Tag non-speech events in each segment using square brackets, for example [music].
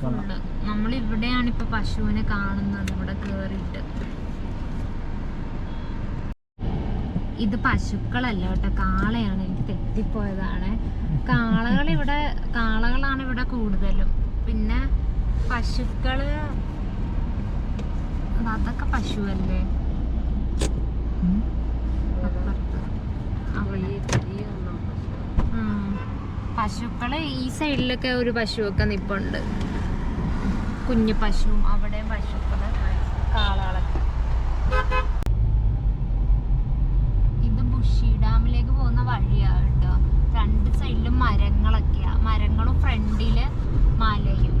full നമ്മൾ ഇവിടെയാണ് ഇപ്പൊ പശുവിനെ കാണുന്നത് ഇവിടെ കേറിയിട്ട്. ഇത് പശുക്കളല്ല കേട്ടോ കാളയാണ്. എനിക്ക് തെറ്റിപ്പോയതാണ്. കാളകൾ ഇവിടെ കാളകളാണ് ഇവിടെ കൂടുതലും. പിന്നെ പശുക്കൾ അത് അതൊക്കെ പശുവല്ലേ. പശുക്കൾ ഈ സൈഡിലൊക്കെ ഒരു പശുവൊക്കെ നിപ്പുണ്ട്. കുഞ്ഞു പശുവും അവിടെ പശുക്കൾ കാളകളൊക്കെ ഇത് ബുഷി ഡാമിലേക്ക് പോകുന്ന വഴിയാണ് കേട്ടോ രണ്ട് സൈഡിലും മരങ്ങളൊക്കെയാ മരങ്ങളും ഫ്രണ്ടിൽ മലയും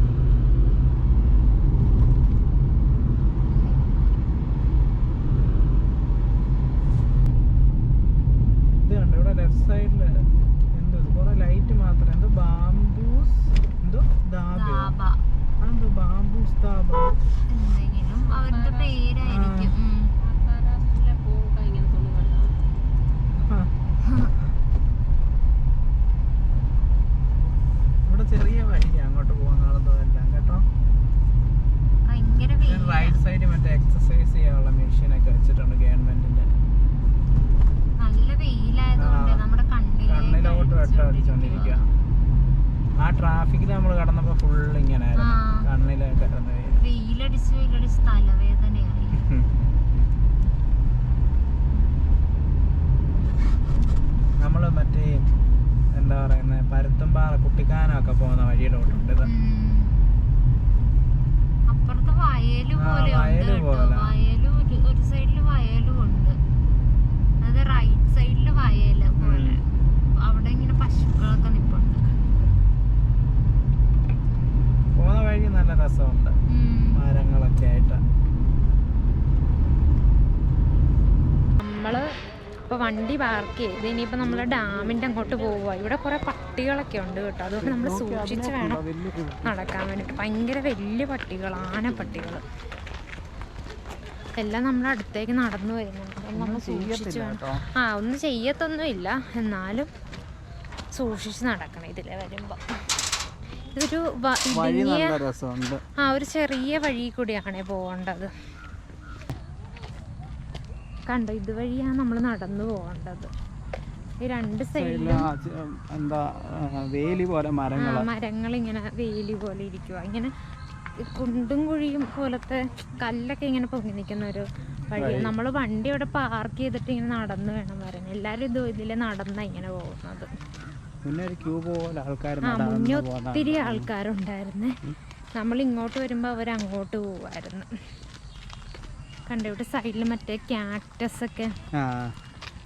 ഇത് കണ്ടോ ഇവിടെ ലെഫ്റ്റ് സൈഡിൽ എന്തോ ഇത് കുറെ ലൈറ്റ് മാത്രം എന്തോ ബാംബൂസ് എന്തോ ദാബയോ ദാബ അതെന്തോ ബാംബൂസ് ദാബ എന്തെങ്കിലും അവരുടെ പേരായിരിക്കും ഉം. ആ. ഇവിടെ ചെറിയ വഴി അങ്ങോട്ട് പോകുന്നതും എല്ലാം കേട്ടോ ഭയങ്കര വെയിലാ. റൈറ്റ് സൈഡിൽ മറ്റേ എക്സസൈസ് ചെയ്യാനുള്ള മെഷീനൊക്കെ വെച്ചിട്ടുണ്ട് ഗവൺമെന്റിന്റെ നല്ല വെയിലായതുകൊണ്ട് ആ. നമ്മുടെ കണ്ണിലേക്ക് കണ്ണിലോട്ട് വെട്ടം അടിച്ചുകൊണ്ടിരിക്കുവാ. അടിച്ചോണ്ടിരിക്കുക ആ ട്രാഫിക്കിൽ നമ്മൾ കടന്നപ്പോ ഫുൾ ഇങ്ങനായിരുന്നു ആ. കണ്ണിലേക്കായിരുന്നു വെയിൽ. വെയിലടിച്ച് വെയിലടിച്ച് തലവേദനയായി നമ്മൾ മറ്റേ എന്താ പറയുന്നത് പരുത്തുംപാറ കുട്ടിക്കാനൊക്കെ പോകുന്ന വഴിയിലോട്ടുണ്ട് ഇത് ഉം. അപ്പുറത്ത് വയൽ ആ, പോലെ ഉണ്ട് വയൽ കേട്ടോ പോലെ. വയലും ഒരു ഒരു സൈഡിൽ വയലും ഉണ്ട് അത് റൈറ്റ് സൈഡിൽ വയൽ പോലെ അവിടെ ഇങ്ങനെ പശുക്കളൊക്കെ നിപ്പുണ്ട് പോകുന്ന വഴി നല്ല രസമുണ്ട് ഉം. മരങ്ങളൊക്കെ ആയിട്ട് നമ്മൾ ഇപ്പൊ വണ്ടി പാർക്ക് ചെയ്ത് ഇനിയിപ്പോ നമ്മൾ ഡാമിന്റെ അങ്ങോട്ട് പോവുക ഇവിടെ കുറെ പട്ടികളൊക്കെ ഉണ്ട് കേട്ടോ. അതുകൊണ്ട് നമ്മൾ സൂക്ഷിച്ച് വേണം നടക്കാൻ വേണ്ടിട്ട്. ഭയങ്കര വലിയ പട്ടികൾ ആന പട്ടികൾ എല്ലാം നമ്മൾ അടുത്തേക്ക് നടന്നു വരുന്നുണ്ട്. നമ്മൾ സൂക്ഷിച്ച് വേണം. ആ ഒന്നും ചെയ്യത്തൊന്നും ഇല്ല എന്നാലും സൂക്ഷിച്ച് നടക്കണം ഇതിലെ വരുമ്പോൾ ഇതൊരു ആ ഒരു ചെറിയ വഴി കൂടിയാണ് പോകേണ്ടത്. കണ്ടോ ഇതുവഴിയാണ് നമ്മൾ നടന്നു പോകേണ്ടത്. ഈ രണ്ട് സൈഡിൽ എന്താ വേലി പോലെ മരങ്ങൾ. മരങ്ങൾ ഇങ്ങനെ വേലി പോലെ ഇരിക്കുക ഇങ്ങനെ കുണ്ടും കുഴിയും പോലത്തെ കല്ലൊക്കെ ഇങ്ങനെ പൊങ്ങി നിൽക്കുന്ന ഒരു വഴി. നമ്മൾ വണ്ടി അവിടെ പാർക്ക് ചെയ്തിട്ട് ഇങ്ങനെ നടന്നു വേണം വരാൻ. എല്ലാവരും ഇത് ഇതിലെ നടന്ന ഇങ്ങനെ പോകുന്നത്. മുന്നേ ഒത്തിരി ആൾക്കാരുണ്ടായിരുന്നേ. നമ്മൾ ഇങ്ങോട്ട് വരുമ്പോൾ അവർ അങ്ങോട്ട് പോവായിരുന്നു. കണ്ടോ ഇവിടെ സൈഡിൽ മറ്റേ ക്യാക്ടസ് ഒക്കെ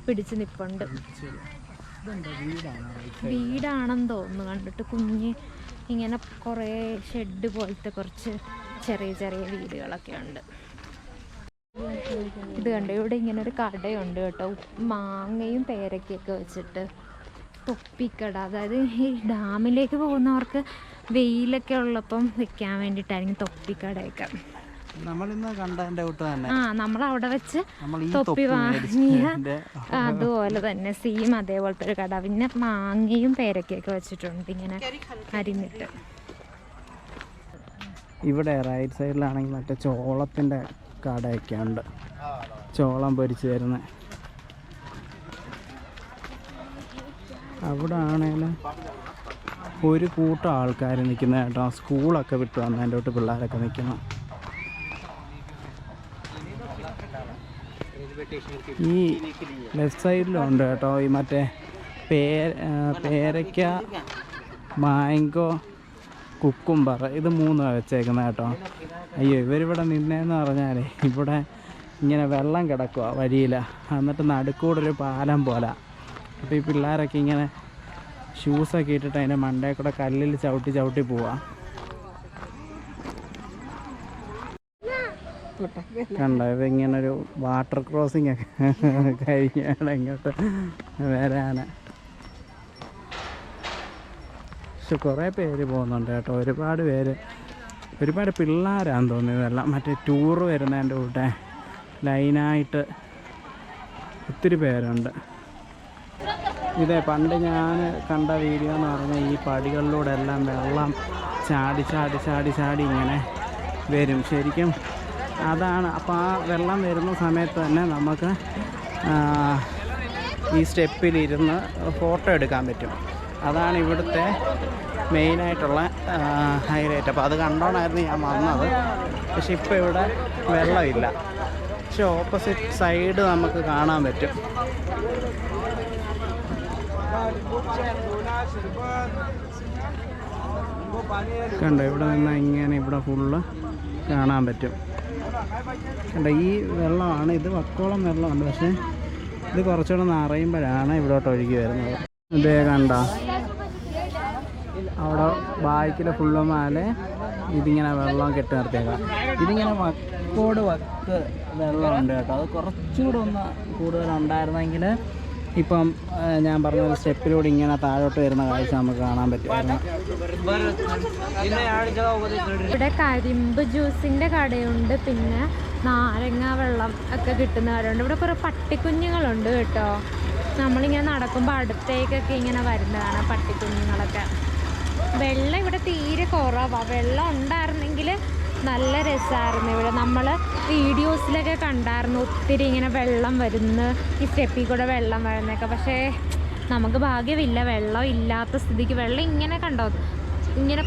പിടിച്ച് നിപ്പുണ്ട്? വീടാണെന്ന് തോന്നുന്നു കണ്ടിട്ട് കുഞ്ഞ് ഇങ്ങനെ കുറേ ഷെഡ് പോലത്തെ കുറച്ച് ചെറിയ ചെറിയ വീടുകളൊക്കെ ഉണ്ട്. ഇത് കണ്ടോ ഇവിടെ ഇങ്ങനെ ഒരു കടയുണ്ട് കേട്ടോ. മാങ്ങയും പേരയ്ക്കൊക്കെ വെച്ചിട്ട് തൊപ്പിക്കട അതായത് ഈ ഡാമിലേക്ക് പോകുന്നവർക്ക് വെയിലൊക്കെ ഉള്ളപ്പം വെക്കാൻ വേണ്ടിയിട്ടായിരിക്കും തൊപ്പിക്കടയൊക്കെ. ആ നമ്മൾ അവിടെ വെച്ച് തൊപ്പി വാങ്ങിയ അതുപോലെ തന്നെ സെയിം അതേപോലത്തെ ഒരു കട. പിന്നെ മാങ്ങയും പേരക്കൊക്കെ വെച്ചിട്ടുണ്ട് ഇങ്ങനെ അരിഞ്ഞിട്ട്. ഇവിടെ റൈറ്റ് സൈഡിലാണെങ്കിൽ മറ്റേ ചോളത്തിന്റെ കടയൊക്കെ ഉണ്ട് ചോളം പൊരിച്ച് തരുന്ന. അവിടെ ആണേലും ഒരു കൂട്ടം ആൾക്കാർ നിൽക്കുന്ന കേട്ടോ. സ്കൂളൊക്കെ വിട്ടു വന്നതിന്റെ തൊട്ട് പിള്ളേരൊക്കെ നിൽക്കുന്നു ഈ ലെഫ്റ്റ് സൈഡിലുണ്ട് കേട്ടോ ഈ മറ്റേ പേ ആ, പേരയ്ക്ക മാങ്കോ കുക്കുംബർ ഇത് മൂന്ന് വെച്ചേക്കുന്നത് കേട്ടോ. അയ്യോ ഇവരിവിടെ നിന്നേന്ന് പറഞ്ഞാലേ ഇവിടെ ഇങ്ങനെ വെള്ളം കിടക്കുക വഴിയിൽ എന്നിട്ട് നടുക്കൂടെ ഒരു പാലം പോലെ. അപ്പോൾ ഈ പിള്ളേരൊക്കെ ഇങ്ങനെ ഷൂസൊക്കെ ഇട്ടിട്ട് അതിന്റെ മണ്ടയിൽ കൂടെ കല്ലിൽ ചവിട്ടി ചവിട്ടി പോവാ. കണ്ടോ ഇങ്ങനെ ഒരു വാട്ടർ ക്രോസിംഗ് ഒക്കെ [laughs] കഴിഞ്ഞാണ് ഇങ്ങോട്ട് വരാന്. പക്ഷെ കുറേ പേര് പോകുന്നുണ്ട് കേട്ടോ. ഒരുപാട് പേര്. ഒരുപാട് പിള്ളേരാന്ന് തോന്നുന്നു ഇതെല്ലാം. മറ്റേ ടൂറ് വരുന്നതിന്റെ കൂട്ടെ ലൈനായിട്ട് ഒത്തിരി പേരുണ്ട്. ഇതേ പണ്ട് ഞാൻ കണ്ട വീഡിയോ എന്ന് പറഞ്ഞാൽ ഈ പടികളിലൂടെ എല്ലാം വെള്ളം ചാടി ചാടി ചാടി ചാടി ഇങ്ങനെ വരും. ശരിക്കും അതാണ്. അപ്പോൾ ആ വെള്ളം വരുന്ന സമയത്ത് തന്നെ നമുക്ക് ഈ സ്റ്റെപ്പിലിരുന്ന് ഫോട്ടോ എടുക്കാൻ പറ്റും. അതാണ് ഇവിടുത്തെ മെയിനായിട്ടുള്ള ഹൈലൈറ്റ്. അപ്പോൾ അത് കണ്ടോണായിരുന്നു ഞാൻ വന്നത്. പക്ഷെ ഇപ്പോൾ ഇവിടെ വെള്ളമില്ല. പക്ഷെ ഓപ്പോസിറ്റ് സൈഡ് നമുക്ക് കാണാൻ പറ്റും. കണ്ടോ ഇവിടെ നിന്ന് ഇങ്ങനെ ഇവിടെ ഫുള്ള് കാണാൻ പറ്റും. കണ്ടോ ഈ വെള്ളമാണ് ഇത് വക്കോളം വെള്ളമുണ്ട് പക്ഷേ ഇത് കുറച്ചുകൂടെ നിറയുമ്പോഴാണ് ഇവിടോട്ട് ഒഴുകി വരുന്നത്. ഇതേ കണ്ട അവിടെ ബാക്കിൽ ഫുള്ള് മാലെ ഇതിങ്ങനെ വെള്ളം കെട്ടി നിർത്തിയേക്കാം ഇതിങ്ങനെ വക്കോട് വക്ക് വെള്ളമുണ്ട് കേട്ടോ. അത് കുറച്ചുകൂടെ ഒന്ന് കൂടുതലുണ്ടായിരുന്നെങ്കിൽ ഇപ്പം ഞാൻ പറഞ്ഞ പോലെ സ്റ്റെപ്പിലൂടെ ഇങ്ങനെ താഴോട്ട് വരുന്ന കാഴ്ച നമുക്ക് കാണാൻ പറ്റുമായിരുന്നു ഇവിടെ കരിമ്പ് ജ്യൂസിന്റെ കടയുണ്ട് പിന്നെ നാരങ്ങ വെള്ളം ഒക്കെ കിട്ടുന്ന കടയുണ്ട്. ഇവിടെ കുറേ പട്ടിക്കുഞ്ഞുങ്ങളുണ്ട് കേട്ടോ. നമ്മളിങ്ങനെ നടക്കുമ്പോൾ അടുത്തേക്കൊക്കെ ഇങ്ങനെ വരുന്നതാണ് പട്ടിക്കുഞ്ഞുങ്ങളൊക്കെ. വെള്ളം ഇവിടെ തീരെ കുറവാണ് വെള്ളം ഉണ്ടായിരുന്നെങ്കിൽ നല്ല രസമായിരുന്നു ഇവിടെ. നമ്മൾ വീഡിയോസിലൊക്കെ കണ്ടായിരുന്നു ഒത്തിരി ഇങ്ങനെ വെള്ളം വരുന്നു ഈ സ്റ്റെപ്പിൽ കൂടെ വെള്ളം വരുന്നൊക്കെ പക്ഷേ നമുക്ക് ഭാഗ്യമില്ല. വെള്ളം ഇല്ലാത്ത സ്ഥിതിക്ക് വെള്ളം ഇങ്ങനെ കണ്ടോ? ഇങ്ങനെ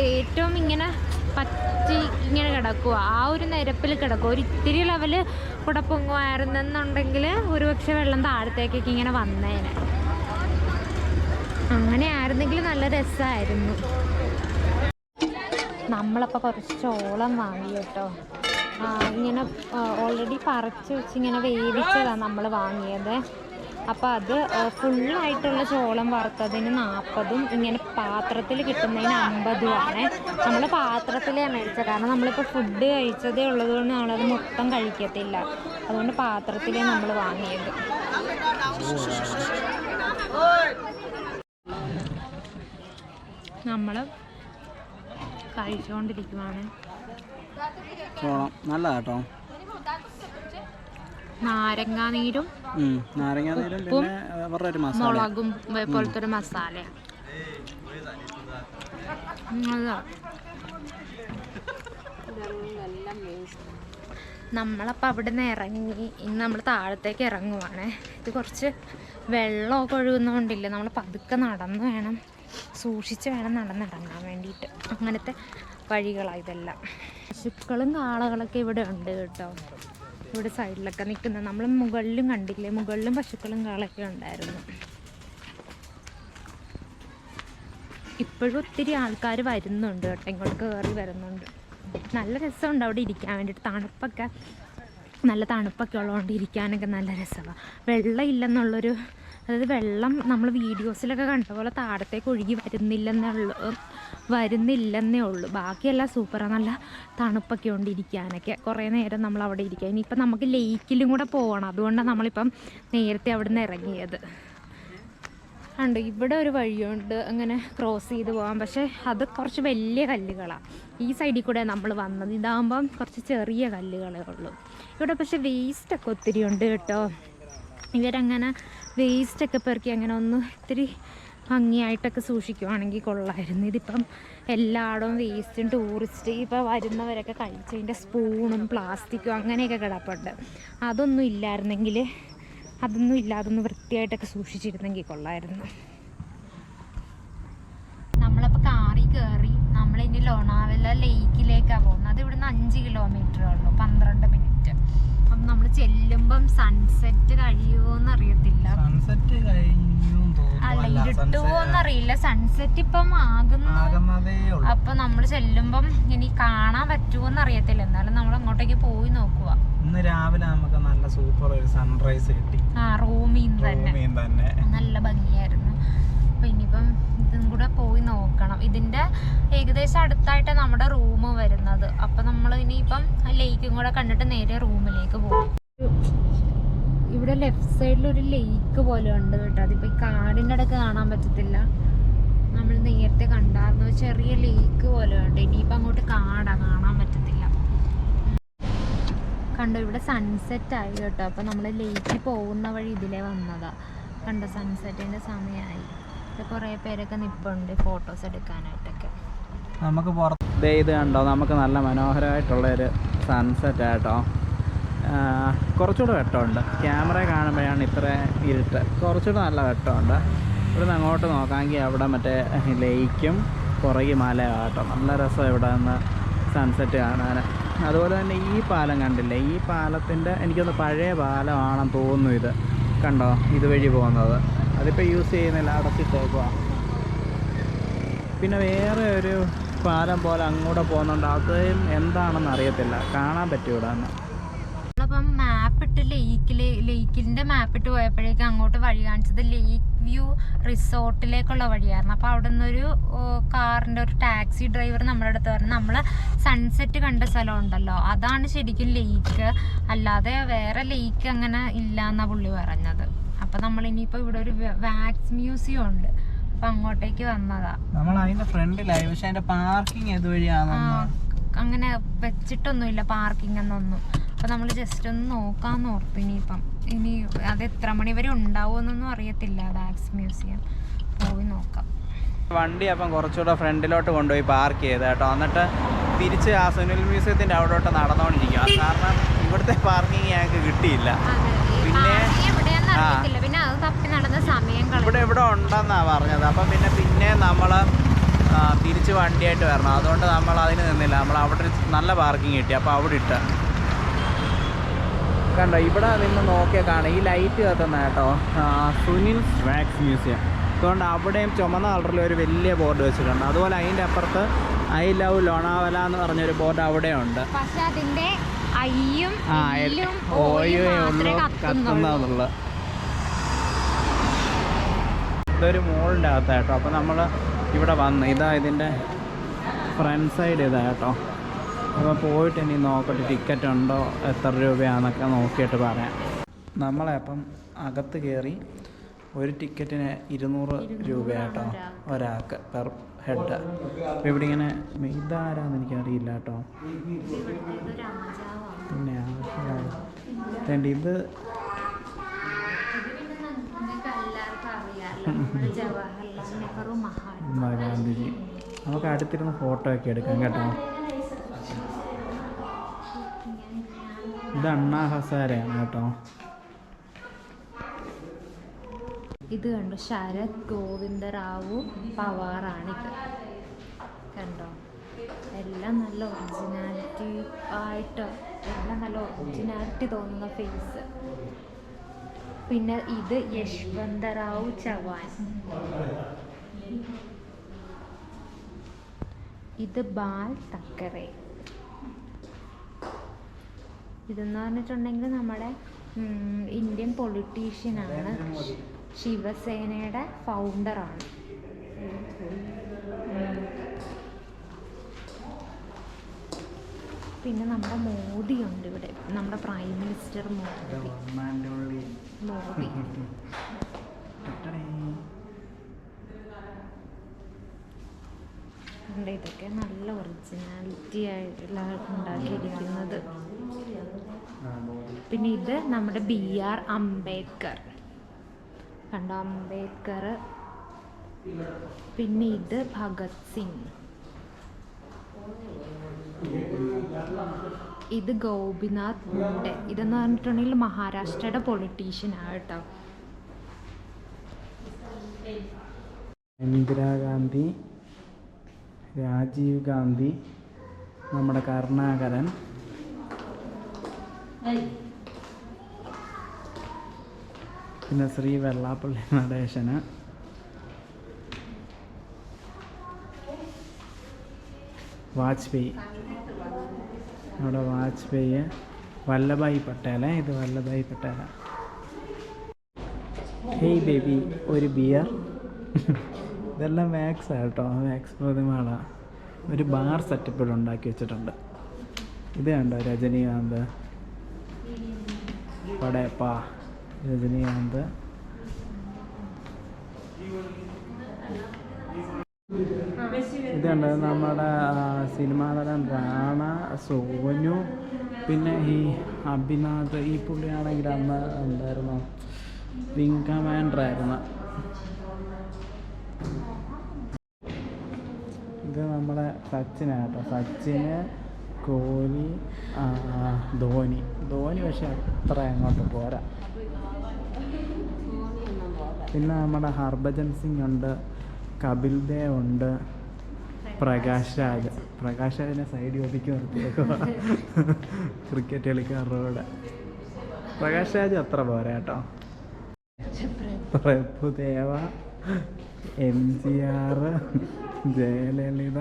ഏറ്റവും ഇങ്ങനെ പറ്റി ഇങ്ങനെ കിടക്കുക ആ ഒരു നിരപ്പിൽ കിടക്കുക ഒരു ഇത്തിരി ലെവൽ കൂടെ പൊങ്ങുമായിരുന്നെന്നുണ്ടെങ്കിൽ ഒരുപക്ഷെ വെള്ളം താഴത്തേക്കൊക്കെ ഇങ്ങനെ വന്നേനെ. അങ്ങനെ ആയിരുന്നെങ്കിൽ നല്ല രസമായിരുന്നു നമ്മളപ്പോൾ കുറച്ച് ചോളം വാങ്ങി കേട്ടോ. ഇങ്ങനെ ഓൾറെഡി പറിച്ച് വെച്ച് ഇങ്ങനെ വേവിച്ചതാണ് നമ്മൾ വാങ്ങിയത്. അപ്പോൾ അത് ഫുള്ളായിട്ടുള്ള ചോളം വറുത്തതിന് നാൽപ്പതും ഇങ്ങനെ പാത്രത്തിൽ കിട്ടുന്നതിന് അമ്പതുമാണ്. നമ്മൾ പാത്രത്തിലേ മേടിച്ചത്. കാരണം നമ്മളിപ്പോൾ ഫുഡ് കഴിച്ചതേ ഉള്ളതുകൊണ്ട് നമ്മളത് മൊത്തം കഴിക്കത്തില്ല. അതുകൊണ്ട് പാത്രത്തിലേ നമ്മൾ വാങ്ങിയത്. നമ്മൾ കഴിച്ചുകൊണ്ടിരിക്കുവാണ് ചോളം നല്ല കേട്ടോ നാരങ്ങാനീരും നാരങ്ങ നീരും പിന്നെ അവരുടെ ഒരു മസാല. മുളകും പോലത്തെ ഒരു മസാല. നമ്മളപ്പോൾ അവിടെ നിന്ന് ഇറങ്ങി ഇന്ന് നമ്മൾ താഴത്തേക്ക് ഇറങ്ങുവാണ്. ഇത് കുറച്ച് വെള്ളമൊക്കെ ഒഴുകുന്നതുകൊണ്ടില്ല നമ്മൾ പതുക്കെ നടന്നു വേണം. സൂക്ഷിച്ച് വേണം നടന്നിറങ്ങാൻ വേണ്ടിയിട്ട്. അങ്ങനത്തെ വഴികളാണ് ഇതെല്ലാം. പശുക്കളും കാളകളൊക്കെ ഇവിടെ ഉണ്ട് കേട്ടോ. ഇവിടെ സൈഡിലൊക്കെ നിൽക്കുന്നത് നമ്മൾ മുകളിലും കണ്ടില്ലേ? മുകളിലും പശുക്കളും കാളൊക്കെ ഉണ്ടായിരുന്നു. ഇപ്പോഴും ഒത്തിരി ആൾക്കാർ വരുന്നുണ്ട് കേട്ടോ. ഇങ്ങോട്ട് കയറി വരുന്നുണ്ട്. നല്ല രസമുണ്ട് അവിടെ ഇരിക്കാൻ വേണ്ടിയിട്ട്. തണുപ്പൊക്കെ നല്ല തണുപ്പൊക്കെ ഉള്ളതുകൊണ്ട് ഇരിക്കാനൊക്കെ നല്ല രസമാണ് വെള്ളം ഇല്ലെന്നുള്ളൊരു അതായത് വെള്ളം നമ്മൾ വീഡിയോസിലൊക്കെ കണ്ട പോലെ താഴത്തേക്ക് ഒഴുകി വരുന്നില്ലെന്നേ ഉള്ളൂ വരുന്നില്ലെന്നേ ഉള്ളൂ. ബാക്കിയെല്ലാം സൂപ്പറാണ് നല്ല തണുപ്പൊക്കെ ഉണ്ട് ഇരിക്കാനൊക്കെ കുറേ നേരം നമ്മൾ അവിടെ ഇരിക്കുക. ഇനിയിപ്പം നമുക്ക് ലേക്കിലും കൂടെ പോകണം. അതുകൊണ്ടാണ് നമ്മളിപ്പം നേരത്തെ അവിടെ നിന്ന് ഇറങ്ങിയത്. ഉണ്ട് ഇവിടെ ഒരു വഴിയുണ്ട്. അങ്ങനെ ക്രോസ് ചെയ്ത് പോകാം. പക്ഷേ അത് കുറച്ച് വലിയ കല്ലുകളാണ് ഈ സൈഡിൽ കൂടെ നമ്മൾ വന്നത്. ഇതാകുമ്പം കുറച്ച് ചെറിയ കല്ലുകളേ ഉള്ളൂ. ഇവിടെ പക്ഷേ വേസ്റ്റൊക്കെ ഒത്തിരി ഉണ്ട് കേട്ടോ. ഇവരങ്ങനെ വേസ്റ്റൊക്കെ പെറുക്കി അങ്ങനെ ഒന്ന് ഇത്തിരി ഭംഗിയായിട്ടൊക്കെ സൂക്ഷിക്കുവാണെങ്കിൽ കൊള്ളായിരുന്നു. ഇതിപ്പം എല്ലായിടവും വേസ്റ്റും ടൂറിസ്റ്റ് ഇപ്പോൾ വരുന്നവരൊക്കെ കഴിച്ചതിന്റെ സ്പൂണും പ്ലാസ്റ്റിക്കും അങ്ങനെയൊക്കെ കിടപ്പുണ്ട്. അതൊന്നും ഇല്ലായിരുന്നെങ്കിൽ അതൊന്നും ഇല്ല അതൊന്ന് വൃത്തിയായിട്ടൊക്കെ സൂക്ഷിച്ചിരുന്നെങ്കിൽ കൊള്ളായിരുന്നു. നമ്മളപ്പോൾ കാറി കയറി നമ്മളിനി ലോണാവല ലേക്കിലേക്കാണ് പോകുന്നത്. അത് ഇവിടുന്ന് അഞ്ച് കിലോമീറ്ററേ ഉള്ളൂ പന്ത്രണ്ട് മിനിറ്റ് നമ്മൾ ചെല്ലുമ്പം സൺസെറ്റ് കഴിയുമോന്ന് അറിയത്തില്ല സൺസെറ്റ് അല്ല അറിയില്ല സൺസെറ്റ് ഇപ്പം ആകുന്നു. അപ്പൊ നമ്മൾ ചെല്ലുമ്പം ഇനി കാണാൻ പറ്റുമോന്ന് അറിയത്തില്ല എന്നാലും നമ്മൾ അങ്ങോട്ടേക്ക് പോയി നോക്കുക. ഇന്ന് രാവിലെ നമുക്ക് നല്ല സൂപ്പർ ഒരു സൺറൈസ് കിട്ടി. ആ റൂമിൽ ഭൂമിയും തന്നെ. നല്ല ഭംഗിയായിരുന്നു. അപ്പൊ ഇനിയിപ്പം ഇതും കൂടെ പോയി നോക്കണം. ഇതിന്റെ ഏകദേശം അടുത്തായിട്ട് നമ്മുടെ റൂം വരുന്നത്. അപ്പോൾ നമ്മൾ ഇനിയിപ്പം ലേക്കും കൂടെ കണ്ടിട്ട് നേരെ റൂമിലേക്ക് പോകും ഇവിടെ ലെഫ്റ്റ് സൈഡിൽ ഒരു ലേക്ക് പോലെ ഉണ്ട് കേട്ടോ. അതിപ്പോൾ ഈ കാടിന്റെ ഇടയ്ക്ക് കാണാൻ പറ്റത്തില്ല. നമ്മൾ നേരത്തെ കണ്ടായിരുന്നു. ചെറിയ ലേക്ക് പോലെ ഉണ്ട്. ഇനിയിപ്പം അങ്ങോട്ട് കാടാ കാണാൻ പറ്റത്തില്ല. കണ്ടോ ഇവിടെ സൺസെറ്റ് ആയി കേട്ടോ. അപ്പോൾ നമ്മൾ ലേക്ക് പോകുന്ന വഴി ഇതിലേ വന്നതാ. കണ്ടോ സൺസെറ്റിന്റെ സമയമായി കുറേ പേരൊക്കെ നിൽപ്പുണ്ട് ഫോട്ടോസ് എടുക്കാനായിട്ടൊക്കെ. നമുക്ക് പുറത്ത് ദേ ഇത് കണ്ടോ? നമുക്ക് നല്ല മനോഹരമായിട്ടുള്ള ഒരു സൺസെറ്റ് ആട്ടോ കുറച്ചുകൂടെ വെട്ടമുണ്ട്. ക്യാമറ കാണുമ്പോഴാണ് ഇത്ര ഇരുട്ട്. കുറച്ചുകൂടെ നല്ല വെട്ടമുണ്ട്. ഇവിടുന്ന് അങ്ങോട്ട് നോക്കാമെങ്കിൽ അവിടെ മറ്റേ ലേക്കും പുറകെ മലയാട്ടോ നല്ല രസം ഇവിടെ നിന്ന് സൺസെറ്റ് കാണാൻ. അതുപോലെ തന്നെ ഈ പാലം കണ്ടില്ലേ? ഈ പാലത്തിന്റെ എനിക്കൊന്ന് പഴയ പാലമാണെന്ന് തോന്നുന്നു ഇത്. കണ്ടോ? ഇതുവഴി പോകുന്നത്. അതിപ്പോൾ യൂസ് ചെയ്യുന്നില്ല അടച്ചിട്ടേക്കുക പിന്നെ വേറെ ഒരു പാലം പോലെ അങ്ങോട്ട് പോകുന്നുണ്ട്. അതും എന്താണെന്ന് അറിയത്തില്ല. കാണാൻ പറ്റും ഇവിടെ നിന്ന് നമ്മളിപ്പം മാപ്പ് ഇട്ട് ലേക്കിൽ ലേക്കിന്റെ മാപ്പ് ഇട്ട് പോയപ്പോഴേക്കും അങ്ങോട്ട് വഴി കാണിച്ചത് ലേക്ക് വ്യൂ റിസോർട്ടിലേക്കുള്ള വഴിയായിരുന്നു. അപ്പോൾ അവിടെ നിന്നൊരു കാറിന്റെ ഒരു ടാക്സി ഡ്രൈവർ നമ്മുടെ അടുത്ത് പറഞ്ഞു നമ്മൾ സൺസെറ്റ് കണ്ട സ്ഥലം ഉണ്ടല്ലോ അതാണ് ശരിക്കും ലേക്ക് അല്ലാതെ വേറെ ലേക്ക് അങ്ങനെ ഇല്ല എന്നാണ് പുള്ളി പറഞ്ഞത്. നമ്മൾ ഇനിയിപ്പോ ഇവിടെ ഒരു വാക്സ് മ്യൂസിയം ഉണ്ട്. അപ്പൊ അങ്ങോട്ടേക്ക് വന്നതാ. നമ്മൾ അതിന്റെ ഫ്രണ്ടിലായി. പക്ഷെ അതിന്റെ പാർക്കിംഗ് അങ്ങനെ വെച്ചിട്ടൊന്നുമില്ല. പാർക്കിംഗ് എന്നൊന്നും. അപ്പൊ നമ്മൾ ജസ്റ്റ് ഒന്ന് നോക്കാന്ന് ഓർത്തു ഇനിയിപ്പം. ഇനി അത് എത്ര മണി വരെ ഉണ്ടാവുമെന്നൊന്നും അറിയത്തില്ല വാക്സ് മ്യൂസിയം പോയി നോക്കാം. വണ്ടി അപ്പം കുറച്ചുകൂടെ ഫ്രണ്ടിലോട്ട് കൊണ്ടുപോയി പാർക്ക് ചെയ്ത് കേട്ടോ. എന്നിട്ട് തിരിച്ച് ആ സുനിൽ മ്യൂസിയത്തിന്റെ അവിടോട്ട് നടന്നുകൊണ്ടിരിക്കുക കാരണം ഇവിടുത്തെ പാർക്കിംഗ് ഞങ്ങൾക്ക് കിട്ടിയില്ല. പിന്നെ-. അറിയത്തില്ല. പിന്നെ അത് തപ്പി നടന്ന സമയം ഇവിടെ ഇവിടെ ഉണ്ടെന്നാ പറഞ്ഞത്. അപ്പം പിന്നെ പിന്നെ നമ്മൾ തിരിച്ച് വണ്ടിയായിട്ട് വരണം. അതുകൊണ്ട് നമ്മൾ അതിന് നിന്നില്ല. നമ്മൾ അവിടെ നല്ല പാർക്കിംഗ് കിട്ടി. അപ്പോൾ അവിടെ ഇട്ട. കണ്ടോ ഇവിടെ നിന്ന് നോക്കിയാൽ കാണാം ഈ ലൈറ്റ് കത്തുന്ന കേട്ടോ. സുനിൽ വാക്സ് മ്യൂസിയം അതുകൊണ്ട് അവിടെയും ചുമന്ന കളറിൽ ഒരു വലിയ ബോർഡ് വെച്ചിട്ടുണ്ട്. അതുപോലെ അതിന്റെ അപ്പുറത്ത് ഐ ലവ് ലോണാവല എന്ന് പറഞ്ഞൊരു ബോർഡ് അവിടെയുണ്ട് പക്ഷെ അതിന്റെ ഐയും ഓയോ ഓയും ഉള്ളൂ കത്തുന്നുള്ള. ഇതൊരു മോളിന്റെ അകത്തായിട്ടോ അപ്പോൾ നമ്മൾ ഇവിടെ വന്ന് ഇതാ ഇതിന്റെ ഫ്രണ്ട് സൈഡ് ഇതാ കേട്ടോ അപ്പോൾ പോയിട്ട് ഇനി നോക്കട്ടെ ടിക്കറ്റ് ഉണ്ടോ എത്ര രൂപയാണെന്നൊക്കെ നോക്കിയിട്ട് പറയാം. നമ്മളെ അപ്പം അകത്ത് കയറി ഒരു ടിക്കറ്റിന് ഇരുന്നൂറ് രൂപയാട്ടോ ഒരാൾക്ക് പെർ ഹെഡ് അപ്പോൾ ഇവിടെ ഇങ്ങനെ ഇതാരാന്ന് എനിക്കറിയില്ല കേട്ടോ പിന്നെ ഇത്? നിങ്ങൾക്ക് എല്ലാവർക്കും അറിയാലോ. നമ്മുടെ ജവഹർലാൽ നെഹ്റു മഹാത്മാ ഗാന്ധിജി നമുക്ക് അടുത്തിരുന്ന് ഫോട്ടോ ഒക്കെ എടുക്കാം കേട്ടോ. ഇത് അണ്ണാ ഹസാരയാണ് കേട്ടോ. ഇത് കണ്ടു? ശരത് ഗോവിന്ദറാവു ഇത്. കണ്ടോ? എല്ലാം നല്ല ഒറിജിനാലിറ്റി ആയിട്ട്? എല്ലാം നല്ല ഒറിജിനാലിറ്റി തോന്നുന്ന ഫേസ് പിന്നെ ഇത് യശ്വന്തറാവു ചവാൻ. ഇത് ബാൽ തക്കറെ. ഇതെന്ന് പറഞ്ഞിട്ടുണ്ടെങ്കിൽ നമ്മുടെ ഇന്ത്യൻ പൊളിറ്റീഷ്യനാണ് ശിവസേനയുടെ ഫൗണ്ടറാണ് പിന്നെ നമ്മുടെ മോദിയുണ്ട് ഇവിടെ. നമ്മുടെ പ്രൈം മിനിസ്റ്റർ മോദി. ഇതൊക്കെ നല്ല ഒറിജിനാലിറ്റി ആയിട്ടുള്ള ഉണ്ടാക്കിയിരിക്കുന്നത്. പിന്നെ ഇത് നമ്മുടെ ബി ആർ അംബേദ്കർ. കണ്ടോ അംബേദ്കർ. പിന്നെ ഇത് ഭഗത് സിംഗ്. ഇത് ഗോപിനാഥ് മുണ്ടെ ഇതെന്ന് പറഞ്ഞിട്ടുണ്ടെങ്കിൽ മഹാരാഷ്ട്രയുടെ പൊളിറ്റീഷ്യനാണ് കേട്ടോ. ഇന്ദിരാഗാന്ധി രാജീവ് ഗാന്ധി നമ്മുടെ കരുണാകരൻ. പിന്നെ ശ്രീ വെള്ളാപ്പള്ളി നടേശന്. വാജ്പേയി. നമ്മുടെ വാജ്പേയി വല്ലഭായി പട്ടേല ഇത് വല്ലഭായി പട്ടേല. ഹേയ് ബേബി ഒരു ബിയർ ഇതെല്ലാം മാക്സ് കേട്ടോ മാക്സ് പ്രതിമാള. ഒരു ബാർ സെറ്റപ്പിൽ ഉണ്ടാക്കി വെച്ചിട്ടുണ്ട്. ഇത് കണ്ടോ രജനീകാന്ത്? പടയപ്പ രജനീകാന്ത്. ഇതുണ്ട്. നമ്മുടെ സിനിമാതരം സിനിമാ നടൻ റാണ സോനു പിന്നെ ഈ അഭിനാഥ് ഈ പുള്ളിയാണെങ്കിൽ അന്ന് എന്തായിരുന്നു? വിങ് കമാൻഡർ ആയിരുന്നു ഇത് നമ്മുടെ സച്ചിനാട്ടോ സച്ചിന് കോഹ്ലി ധോനി ധോനി പക്ഷെ അത്ര അങ്ങോട്ട് പോരാ. പിന്നെ നമ്മുടെ ഹർഭജൻ സിംഗ് ഉണ്ട് കപിൽ ദേവ് ഉണ്ട് പ്രകാശ് രാജ് സൈഡ് നിർത്തിയേക്കുക ക്രിക്കറ്റ് കളിക്കാരുടെ കൂടെ. പ്രകാശ് രാജ് അത്ര പോരാ കേട്ടോ. Prabhudeva M G R Jayalalitha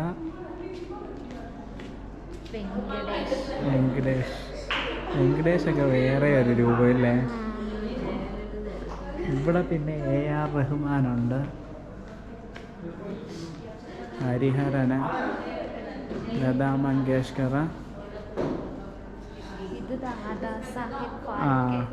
Venkatesh. Venkatesh ഒക്കെ വേറെ ഒരു രൂപമില്ലേ ഇവിടെ പിന്നെ എ ആർ റഹ്മാനുണ്ട്. ഹരിഹരന് ലതാ മങ്കേഷ്കർ. ആ.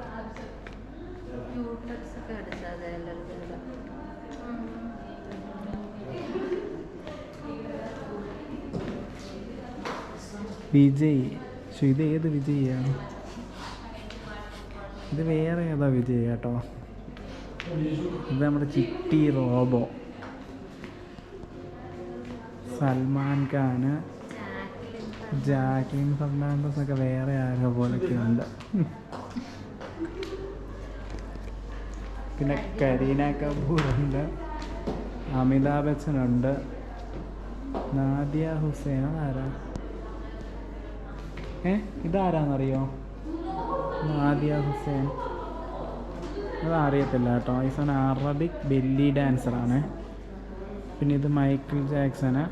വിജയ്. പക്ഷെ ഇത് ഏത് വിജയാണ് ഇത് വേറെ ഏതാ വിജയ് കേട്ടോ? ഇത് നമ്മുടെ ചിട്ടി റോബോ. സൽമാൻ ഖാന് ജാക്ലിൻ ഫെർണാണ്ടസ് ഒക്കെ വേറെ ആരോ പോലൊക്കെ ഉണ്ട്. പിന്നെ കരീന കപൂർ ഉണ്ട് അമിതാഭ് ബച്ചൻ ഉണ്ട് നാദിയ ഹുസൈൻ ആരാ ഏ ഇതാരാന്നറിയോ? നാദിയ ഹുസൈൻ. അത് അറിയത്തില്ല കേട്ടോ ഈസൺ അറബിക് ബെല്ലി ഡാൻസറാണ്. പിന്നെ ഇത് മൈക്കിൾ ജാക്സന്.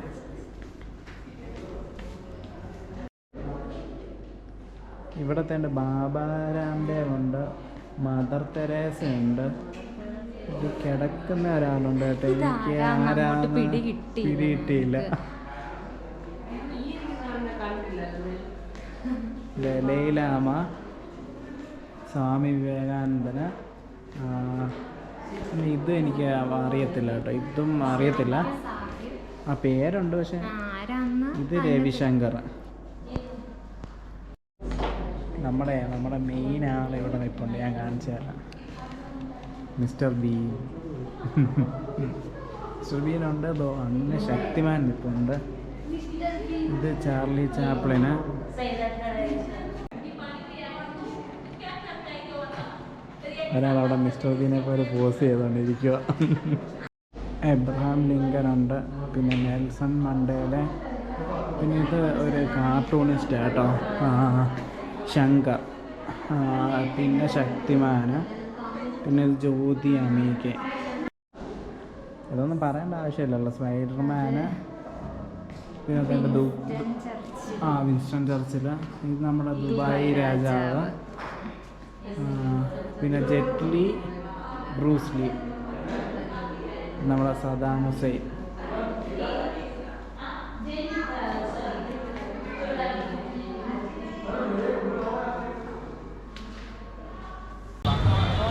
ഇവിടത്തെ ഉണ്ട് ബാബാ രാംദേവ് ഉണ്ട് മദർ തെരേസ ഉണ്ട്. ഇത് കിടക്കുന്ന ഒരാളുണ്ട് കേട്ടോ. എനിക്ക് ആരാട്ടിയില്ല പിടികിട്ടിയില്ല ലലൈലാമ സ്വാമി വിവേകാനന്ദന് ഇത് എനിക്ക് അറിയത്തില്ല കേട്ടോ. ഇതും അറിയത്തില്ല. ആ പേരുണ്ട് പക്ഷെ. ഇത് രവിശങ്കർ. നമ്മുടെ നമ്മുടെ മെയിൻ ആൾ ഇവിടെ നിൽപ്പുണ്ട്. ഞാൻ കാണിച്ചു തരാം. Mister B. മിസ്റ്റർ ബീനുണ്ട് ദോ അങ്ങനെ ശക്തിമാൻ നിൽപ്പുണ്ട്. ഇത് ചാർലി ചാപ്ലിന്. ഒരാൾ അവിടെ മിസ്റ്റർ ബീനെ പോലെ പോസ് ചെയ്തുകൊണ്ടിരിക്കുക എബ്രഹാം ലിങ്കൻ ഉണ്ട് പിന്നെ നെൽസൺ മണ്ടേല. പിന്നെ ഇത് ഒരു കാർട്ടൂണിസ്റ്റ് കേട്ടോ ശങ്കർ. പിന്നെ ശക്തിമാന് പിന്നെ ജ്യോതി അമീകെ. ഇതൊന്നും പറയേണ്ട ആവശ്യമില്ലല്ലോ. സ്പൈഡർമാന്. പിന്നെ അതുണ്ട് ദു ആ വിൻസ്റ്റൺ ചർച്ചിൽ ഇത് നമ്മുടെ ദുബായ് രാജാവ്. പിന്നെ ജെറ്റ്ലി ബ്രൂസ്ലി നമ്മുടെ സദാം ഹുസൈൻ.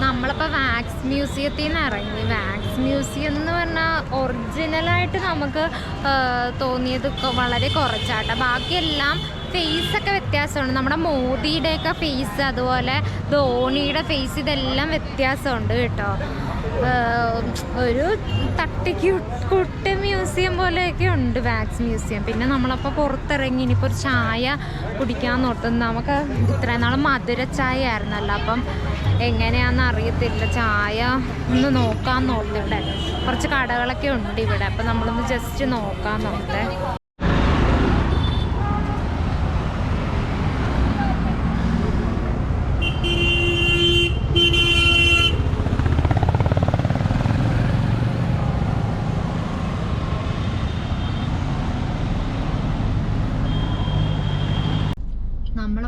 നമ്മളിപ്പോൾ വാക്സ് മ്യൂസിയത്തിൽ നിന്ന് ഇറങ്ങി. വാക്സ് മ്യൂസിയം എന്ന് പറഞ്ഞാൽ ഒറിജിനലായിട്ട് നമുക്ക് തോന്നിയത് വളരെ കുറച്ചാട്ടോ. ബാക്കിയെല്ലാം ഫേസ് ഒക്കെ വ്യത്യാസമുണ്ട്. നമ്മുടെ മോദിയുടെയൊക്കെ ഫേസ് അതുപോലെ ധോണിയുടെ ഫേസ് ഇതെല്ലാം വ്യത്യാസമുണ്ട് കേട്ടോ. ഒരു തട്ടിക്ക് കുട്ടി മ്യൂസിയം പോലെയൊക്കെ ഉണ്ട് വാക്സ് മ്യൂസിയം. പിന്നെ നമ്മളപ്പോൾ പുറത്തിറങ്ങി ഇനിയിപ്പോൾ ഒരു ചായ കുടിക്കാൻ നോട്ടുന്നു നമുക്ക് ഇത്രയും നാൾ മധുര ചായ ആയിരുന്നല്ലോ അപ്പം എങ്ങനെയാണെന്ന് അറിയത്തില്ല. ചായ ഒന്ന് നോക്കാൻ ഇവിടെ കുറച്ച് കടകളൊക്കെ ഉണ്ട് ഇവിടെ. അപ്പം നമ്മളൊന്ന് ജസ്റ്റ് നോക്കാൻ നോക്കട്ടെ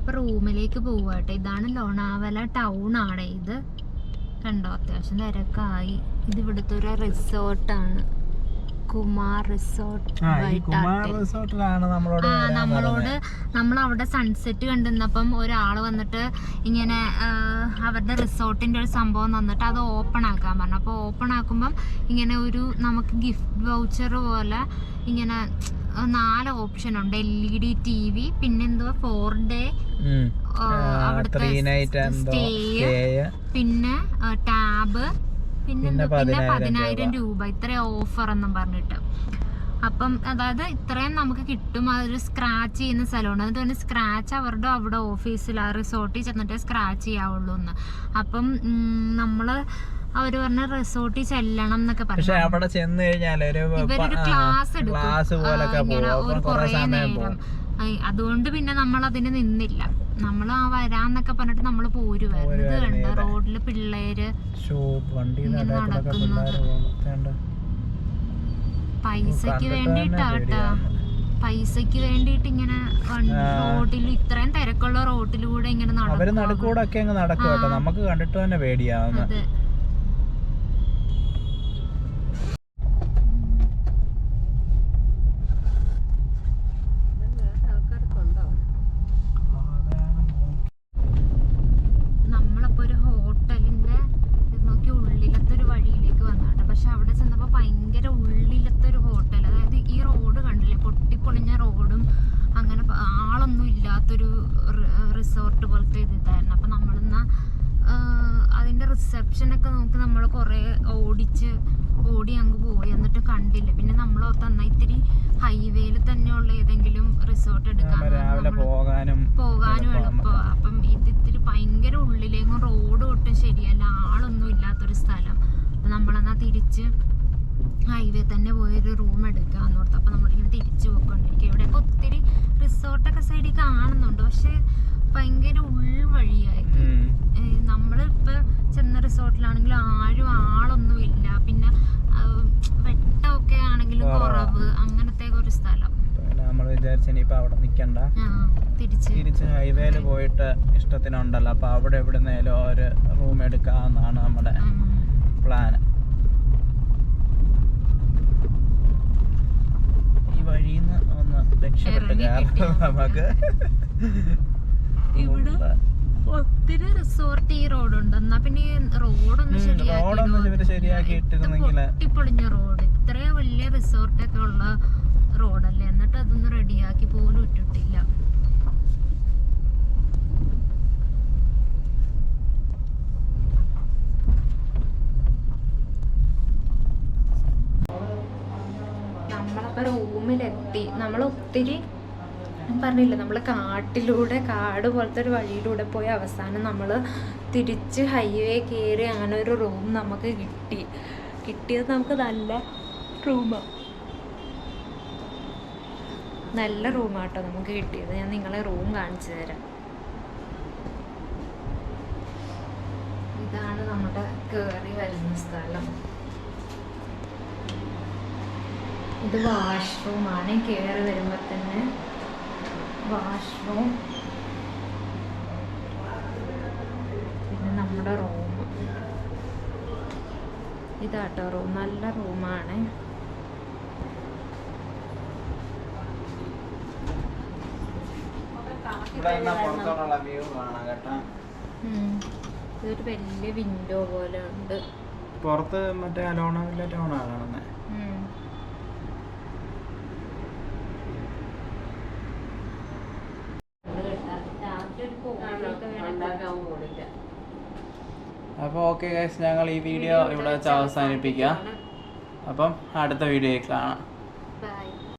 നമ്മളപ്പോൾ റൂമിലേക്ക് പോവുക കേട്ടോ ഇതാണ് ലോണാവല ടൗൺ ആണ് ഇത്. കണ്ടോ? അത്യാവശ്യം തിരക്കായി. ഇത് ഇവിടുത്തെ ഒരു റിസോർട്ടാണ് കുമാർ റിസോർട്ട് റിസോർട്ടിലാണ് നമ്മളോട് നമ്മളോട് നമ്മൾ അവിടെ സൺസെറ്റ് കണ്ടിരുന്നപ്പം ഒരാൾ വന്നിട്ട് ഇങ്ങനെ അവരുടെ റിസോർട്ടിന്റെ ഒരു സംഭവം തന്നിട്ട് അത് ഓപ്പൺ ആക്കാൻ പറഞ്ഞു. അപ്പോൾ ഓപ്പൺ ആക്കുമ്പം ഇങ്ങനെ ഒരു നമുക്ക് ഗിഫ്റ്റ് വൗച്ചർ പോലെ ഇങ്ങനെ നാല് ഓപ്ഷൻ ഉണ്ട്. L E D T V പിന്നെന്തോ ഫോർ ഡേ. അവിടുത്തെ സ്റ്റേ. പിന്നെ ടാബ് പിന്നെ പതിനായിരം രൂപ ഇത്ര ഓഫർ എന്നും പറഞ്ഞിട്ട്. അപ്പം അതായത് ഇത്രയും നമുക്ക് കിട്ടും. അതൊരു സ്ക്രാച്ച് ചെയ്യുന്ന സ്ഥലമാണ്. എന്നിട്ട് തന്നെ സ്ക്രാച്ച് അവരുടെ അവിടെ ഓഫീസിൽ ആ റിസോർട്ടിൽ ചെന്നിട്ട് സ്ക്രാച്ച് ചെയ്യാവുള്ളൂ എന്ന്. അപ്പം നമ്മൾ അവർ പറഞ്ഞ റിസോർട്ടിൽ ചെല്ലണം എന്നൊക്കെ പറഞ്ഞു. അവിടെ ചെന്ന് കഴിഞ്ഞാൽ ഒരു ഇവരൊരു ക്ലാസ് എടുക്കും. ക്ലാസ് പോലെ ഒരു കുറെ നേരം. അതുകൊണ്ട് പിന്നെ നമ്മൾ അതിന് നിന്നില്ല. നമ്മൾ ആ വരാന്നൊക്കെ പറഞ്ഞിട്ട് നമ്മൾ പോരുവായിരുന്നു. ഇത് കണ്ട? റോഡിൽ റോഡിൽ പിള്ളേര് നടക്കുന്നത്. പൈസക്ക് കണ്ടിട്ട് വേണ്ടിട്ടാ തന്നെ കേട്ടാ. പൈസക്ക് വേണ്ടിട്ട് ഇങ്ങനെ റോഡിൽ ഇത്രയും തിരക്കുള്ള റോഡിലൂടെ ഇങ്ങനെ നടക്കും നടുക്കൂടെ ഒക്കെ നടക്കും നമുക്ക് കണ്ടിട്ട് തന്നെ പേടിയാവുന്നു അതെ നമ്മളപ്പോ ഒരു ഹോട്ടലിന്റെ ഇത് നോക്കി ഉള്ളിലത്തെ ഒരു വഴിയിലേക്ക് വന്നാട്ടോ പക്ഷെ അവിടെ ചെന്നപ്പോ ഭയങ്കര ഉള്ളിലത്തെ ഒരു ഹോട്ടൽ അതായത് ഈ റോഡ് കണ്ടില്ലേ പൊട്ടിപ്പൊളിഞ്ഞ റോഡും അങ്ങനെ പ- ആളൊന്നും ഇല്ലാത്തൊരു റിസോർട്ട് പോലത്തെ ഇത് ഇതായിരുന്നു അപ്പൊ നമ്മളിന്നാ ആഹ്, ഒക്കെ നോക്കി നമ്മൾ കുറെ ഓടിച്ച് ഓടി അങ്ങ് പോയി. എന്നിട്ട് കണ്ടില്ല. പിന്നെ നമ്മൾ തന്ന ഇത്തിരി ഹൈവേയിൽ തന്നെയുള്ള ഏതെങ്കിലും റിസോർട്ട് എടുക്കാൻ പോകാനും പോകാനും എളുപ്പമാണ് അപ്പം ഇത് ഇത്തിരി ഭയങ്കര ഉള്ളിലേക്കും റോഡ് ഒട്ടും ശരിയല്ല. ആളൊന്നും ഇല്ലാത്തൊരു സ്ഥലം. അപ്പം നമ്മളെന്നാ തിരിച്ച് ഹൈവേ തന്നെ പോയൊരു റൂം എടുക്കാന്ന് ഓർത്ത്. അപ്പം നമ്മളിങ്ങനെ തിരിച്ചു പോയിക്കൊണ്ടിരിക്കും. ഇവിടെയൊക്കെ ഒത്തിരി റിസോർട്ടൊക്കെ സൈഡിൽ കാണുന്നുണ്ട്. പക്ഷെ ഭയങ്കര ഉൾവഴിയായി. നമ്മളിപ്പോ ചെന്ന റിസോർട്ടിലാണെങ്കിൽ ആരും ആളൊന്നും ഇല്ല. പിന്നെ വെട്ടമൊക്കെ ആണെങ്കിലും കുറവ് അങ്ങനത്തെ ഒരു സ്ഥലം. നമ്മൾ വിചാരിച്ചു ഇനിയിപ്പോ അവിടെ നിക്കണ്ട. ആ തിരിച്ച്. തിരിച്ച് ഹൈവേയിൽ പോയിട്ട് ഇഷ്ടത്തിനുണ്ടല്ലോ. അപ്പൊ അവിടെ എവിടുന്നേലും ഒരു റൂം എടുക്കാന്നാണ് നമ്മുടെ പ്ലാന് പ്ലാൻ. ഈ വഴിയിൽ നിന്ന് ഒന്ന് രക്ഷപ്പെട്ട് നമുക്ക്. ഇവിടെ ഒത്തിരി റിസോർട്ട് ഈ റോഡുണ്ട് എന്നാ പിന്നെ ഈ റോഡൊന്ന് ശരിയാക്കി പൊട്ടിപ്പൊളിഞ്ഞ റോഡ് ഇത്രയും വലിയ റിസോർട്ടൊക്കെ ഉള്ള റോഡല്ലേ എന്നിട്ട് അതൊന്നും റെഡിയാക്കി പോലും ഇട്ടിട്ടില്ല. നമ്മളപ്പോ റൂമിലെത്തി നമ്മൾ ഒത്തിരി പറഞ്ഞില്ല നമ്മൾ കാട്ടിലൂടെ കാട് പോലത്തെ ഒരു വഴിയിലൂടെ പോയി അവസാനം നമ്മൾ തിരിച്ച് ഹൈവേ കയറി അങ്ങനെ ഒരു റൂം നമുക്ക് കിട്ടി. കിട്ടിയത് നമുക്ക് നല്ല റൂമാണ് നല്ല റൂമാട്ടോ നമുക്ക് കിട്ടിയത്. ഞാൻ നിങ്ങളെ റൂം കാണിച്ചു തരാം. ഇതാണ് നമ്മുടെ കയറി വരുന്ന സ്ഥലം. ഇത് വാഷ്റൂമാണ് കയറി വരുമ്പോൾ തന്നെ വാഷ്റൂം. പിന്നെ നമ്മുടെ റൂം. ഇതാട്ടോ റൂം. നല്ല റൂമാണ്. ഇതൊരു വലിയ വിൻഡോ പോലെ ഉണ്ട് പുറത്ത് മറ്റേ അലോണ ടൗൺ ആണ് കാണുന്നത് ഉം. രാത്രി ഒരു കോഴിയൊക്കെ വേണം അപ്പോൾ ഓക്കെ ഗൈസ് ഞങ്ങൾ ഈ വീഡിയോ ഇവിടെ വെച്ച് അവസാനിപ്പിക്കാം അപ്പം അടുത്ത വീഡിയോയിൽ കാണാം.